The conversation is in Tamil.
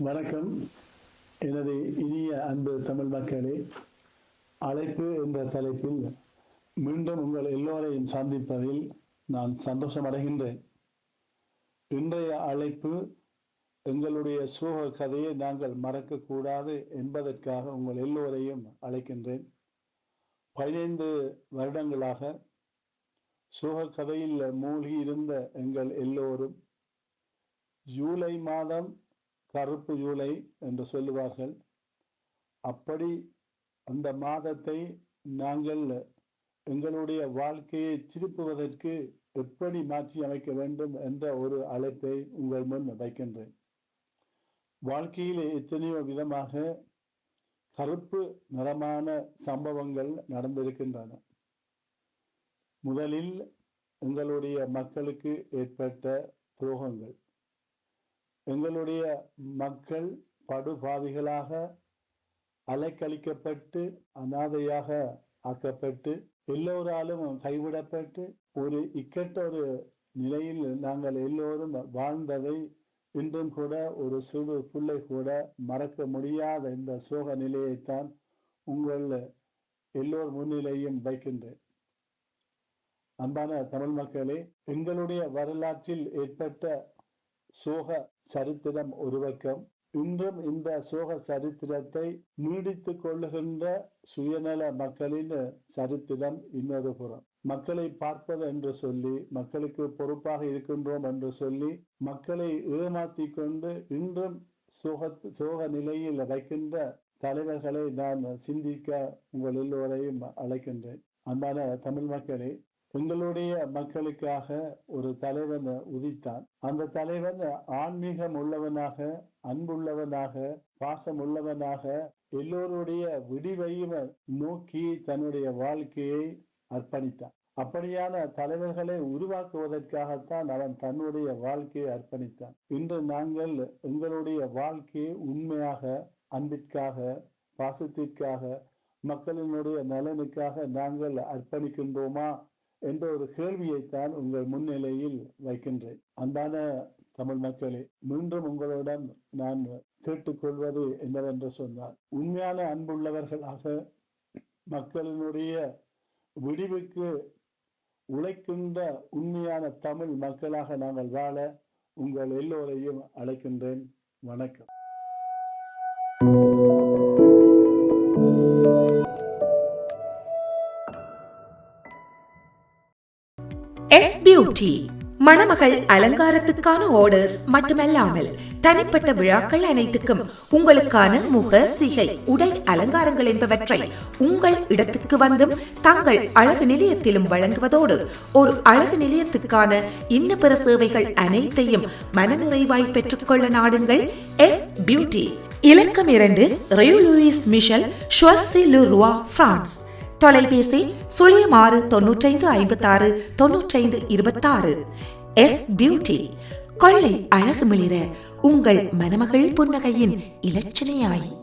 வணக்கம். எனது இனிய அன்பு தமிழ் மக்களே அழைப்பு என்ற தலைப்பில் மீண்டும் உங்கள் எல்லோரையும் சந்திப்பதில் நான் சந்தோஷம் அடைகின்றேன். இன்றைய அழைப்பு எங்களுடைய சோக கதையை நாங்கள் மறக்கக்கூடாது என்பதற்காக உங்கள் எல்லோரையும் அழைக்கின்றேன். பதினைந்து வருடங்களாக சோக கதையில் மூழ்கி இருந்த எங்கள் எல்லோரும் ஜூலை மாதம் கருப்பு ஜூலை என்று சொல்லுவார்கள். அப்படி அந்த மாதத்தை நாங்கள் எங்களுடைய வாழ்க்கையை திருப்புவதற்கு எப்படி மாற்றி அமைக்க வேண்டும் என்ற ஒரு அழைப்பை உங்கள் முன் வைக்கின்றேன். வாழ்க்கையில் எத்தனையோ விதமாக கருப்பு நிறமான சம்பவங்கள் நடந்திருக்கின்றன. முதலில் எங்களுடைய மக்களுக்கு ஏற்பட்ட துரோகங்கள். எங்களுடைய மக்கள் படுபாவிகளாக அலைக்கழிக்கப்பட்டு அனாதையாக ஆக்கப்பட்டு எல்லோராலும் கைவிடப்பட்டு ஒரு இக்கட்ட ஒரு நிலையில் நாங்கள் எல்லோரும் வாழ்ந்ததை இன்றும் கூட ஒரு சிறு பிள்ளை கூட மறக்க முடியாத இந்த சோக நிலையைத்தான் உங்கள் எல்லோர் முன்னிலையும் வைக்கின்றேன். அன்பான தமிழ் மக்களே எங்களுடைய வரலாற்றில் ஏற்பட்ட சோக சரித்திரம் உருவக்கம். இன்றும் இந்த சோக சரித்திரத்தை நீடித்துக் கொள்ளுகின்ற சுயநல மக்களின் சரித்திரம் இன்னொரு புறம். மக்களை பார்ப்பது என்று சொல்லி மக்களுக்கு பொறுப்பாக இருக்கின்றோம் என்று சொல்லி மக்களை ஏமாத்தி கொண்டு இன்றும் சோக சோக நிலையில் வைக்கின்ற தலைவர்களை நான் சிந்திக்க உங்கள் எல்லோரையும் அழைக்கின்றேன். அன்பான தமிழ் மக்களே எங்களுடைய மக்களுக்காக ஒரு தலைவனை உதித்தான். அந்த தலைவன் ஆன்மீகம் உள்ளவனாக அன்புள்ளவனாக பாசம் உள்ளவனாக எல்லோருடைய விடிவையும் நோக்கி தன்னுடைய வாழ்க்கையை அர்ப்பணித்தான். அப்படியான தலைவர்களை உருவாக்குவதற்காகத்தான் அவன் தன்னுடைய வாழ்க்கையை அர்ப்பணித்தான். இன்று நாங்கள் எங்களுடைய வாழ்க்கையை உண்மையாக அன்பிற்காக பாசத்திற்காக மக்களினுடைய நலனுக்காக நாங்கள் அர்ப்பணிக்கின்றோமா? என்ற ஒரு கேள்வியைத்தான் உங்கள் முன்னிலையில் வைக்கின்றேன். அன்பான தமிழ் மக்களே மீண்டும் உங்களுடன் நான் கேட்டுக்கொள்வது என்னவென்று சொன்னால் உண்மையான அன்புள்ளவர்களாக மக்களினுடைய விடிவுக்கு உழைக்கின்ற உண்மையான தமிழ் மக்களாக நாங்கள் வாழ உங்கள் எல்லோரையும் அழைக்கின்றேன். வணக்கம். எஸ் பியூட்டி மணமகள் அலங்காரத்துக்கான ஆர்டர்ஸ் மட்டுமல்லாமல் தனிப்பட்ட விழாக்கள் அனைத்துக்கும் உங்களுக்கான முக சிகை உடை அலங்காரங்கள் என்பவற்றை உங்கள் இடத்துக்கு வந்தும் தங்கள் அழகு நிலையத்திலும் வழங்குவதோடு ஒரு அழகு நிலையத்துக்கான இன்ன பிற சேவைகள் அனைத்தையும் மனநிறைவாய் பெற்றுக்கொள்ள நாடுங்கள் எஸ் பியூட்டி இலக்கம் இரண்டு ரயோ லூயிஸ் மிஷல் ஷுவஸ்ஸி லுருவா பிரான்ஸ் தொலைபேசி சுழியம் ஆறு தொன்னூற்றைந்து ஐம்பத்தாறு தொன்னூற்றைந்து இருபத்தாறு. எஸ் பியூட்டி கொள்ளை அழகு மிளிர உங்கள் மணமகள் புன்னகையின் இலச்சினையாய்.